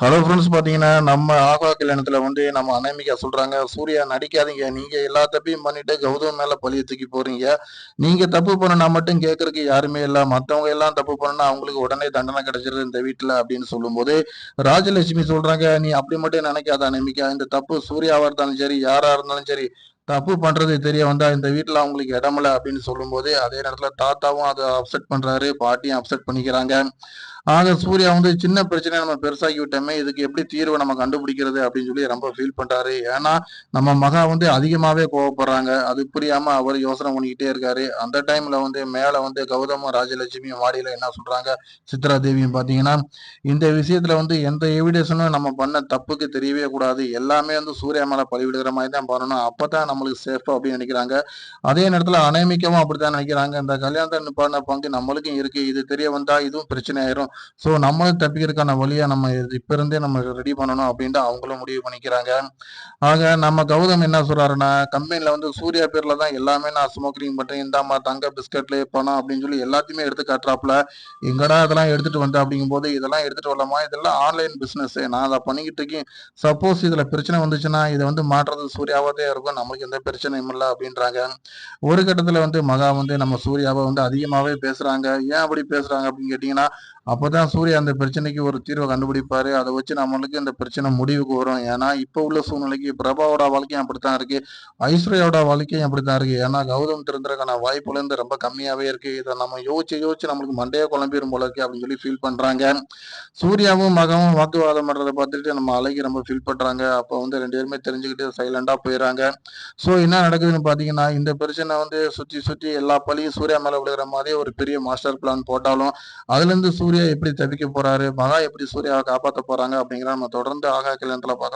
Hello friends பார்த்தீங்கன்னா நம்ம ஆகா கல்யாணத்தில் வந்து நம்ம அனாமிகா சொல்கிறாங்க சூர்யா நடிக்காதீங்க. நீங்கள் எல்லா தப்பையும் பண்ணிட்டு கௌதம் மேலே பழிய தூக்கி போகிறீங்க நீங்கள் தப்பு பண்ணினா மட்டும் கேட்கறதுக்கு யாருமே இல்லை. மற்றவங்க எல்லாம் தப்பு பண்ணினா அவங்களுக்கு உடனே தண்டனை கிடைச்சிருது இந்த வீட்டில் அப்படின்னு சொல்லும்போது ராஜலட்சுமி சொல்கிறாங்க நீ அப்படி மட்டும் நினைக்காத அனாமிகா. இந்த தப்பு சூர்யாவாக இருந்தாலும் சரி யாராக இருந்தாலும் சரி தப்பு பண்றது தெரிய வந்தா இந்த வீட்டுல அவங்களுக்கு இடமில்ல அப்படின்னு சொல்லும்போது அதே நேரத்துல தாத்தாவும் அதை அப்செட் பண்றாரு பாட்டியும் அப்செட் பண்ணிக்கிறாங்க. ஆக சூர்யா வந்து சின்ன பிரச்சனை நம்ம பெருசாக்கி விட்டோமே இதுக்கு எப்படி தீர்வை நம்ம கண்டுபிடிக்கிறது அப்படின்னு சொல்லி ரொம்ப ஃபீல் பண்றாரு. ஏன்னா நம்ம மகா வந்து அதிகமாவே கோவப்படுறாங்க. அது புரியாம அவர் யோசனை பண்ணிக்கிட்டே இருக்காரு. அந்த டைம்ல வந்து மேல வந்து கௌதமும் ராஜலட்சுமியும் மாடியில என்ன சொல்றாங்க? சித்ரா தேவியும் பாத்தீங்கன்னா இந்த விஷயத்துல வந்து எந்த எவிடேஷனும் நம்ம பண்ண தப்புக்கு தெரியவே கூடாது. எல்லாமே வந்து சூர்யா மேல பழிவிடுகிற மாதிரி தான் பண்ணணும். அப்பதான் நம்மளுக்கு சேஃபா அப்படின்னு நினைக்கிறாங்க. அதே நேரத்துல அனைமிக்கவும் அப்படித்தான் நினைக்கிறாங்க. இந்த கல்யாணத்தை பண்ண பங்கு நம்மளுக்கும் இருக்கு. இது தெரிய வந்தா இதுவும் பிரச்சனை ஆயிரும். ஸோ நம்மளும் தப்பிக்கிறதுக்கான வழியா நம்ம இப்ப இருந்தே நம்ம ரெடி பண்ணணும் அப்படின்ட்டு அவங்களும் முடிவு பண்ணிக்கிறாங்க. ஆக நம்ம கௌதம் என்ன சொல்றாருன்னா கம்பெனில வந்து சூர்யா பேர்ல தான் எல்லாமே நான் ஸ்மோக்கிங் பண்றேன் இந்தாமா தங்க பிஸ்கட்ல பணம் அப்படின்னு சொல்லி எல்லாத்தையுமே எடுத்து காட்டுறாப்புல. எங்கடா இதெல்லாம் எடுத்துட்டு வந்த அப்படிங்கும் போது இதெல்லாம் எடுத்துட்டு வரலாமா? இதெல்லாம் ஆன்லைன் பிசினஸ் நான் அதை பண்ணிக்கிட்டு இருக்கேன். சப்போஸ் இதுல பிரச்சனை வந்துச்சுன்னா இதை வந்து மாற்றுறது சூர்யாவதே இருக்கும். நம்மளுக்கு எந்த பிரச்சனையும் இல்லை அப்படின்றாங்க. ஒரு கட்டத்துல வந்து மகா வந்து நம்ம சூர்யாவை வந்து அதிகமாவே பேசுறாங்க. ஏன் அப்படி பேசுறாங்க அப்படின்னு கேட்டீங்கன்னா அப்பதான் சூர்யா அந்த பிரச்சனைக்கு ஒரு தீர்வை கண்டுபிடிப்பாரு. அதை வச்சு நம்மளுக்கு இந்த பிரச்சனை முடிவுக்கு வரும். ஏன்னா இப்ப உள்ள சூழ்நிலைக்கு பிரபாவோட வாழ்க்கையும் அப்படித்தான் இருக்கு. ஐஸ்வர்யாவோட வாழ்க்கையும் அப்படித்தான் இருக்கு. ஏன்னா கௌதம் திறந்ததுக்கான வாய்ப்புல இருந்து ரொம்ப கம்மியாவே இருக்கு. இதை நம்ம யோசிச்சு யோசிச்சு நம்மளுக்கு மண்டையா குழம்பிடும் போல இருக்கு அப்படின்னு சொல்லி ஃபீல் பண்றாங்க. சூர்யாவும் மகவும் வாக்குவாதம் பண்றதை பார்த்துட்டு நம்ம அழகி ரொம்ப ஃபீல் பண்றாங்க. அப்போ வந்து ரெண்டு பேருமே தெரிஞ்சுக்கிட்டு சைலண்டா போயிடறாங்க ஸோ என்ன நடக்குதுன்னு பாத்தீங்கன்னா இந்த பிரச்சனை வந்து சுத்தி சுத்தி எல்லா பழியும் சூர்யா மேல விழுகிற மாதிரி ஒரு பெரிய மாஸ்டர் பிளான் போட்டாலும் அதுல இருந்து சூரிய எப்படி தவிக்க போறாரு மகா எப்படி சூர்யாவை காப்பாற்ற போறாங்க அப்படிங்கிற நம்ம தொடர்ந்து ஆகா கல்யாணத்துல பாக்கலாம்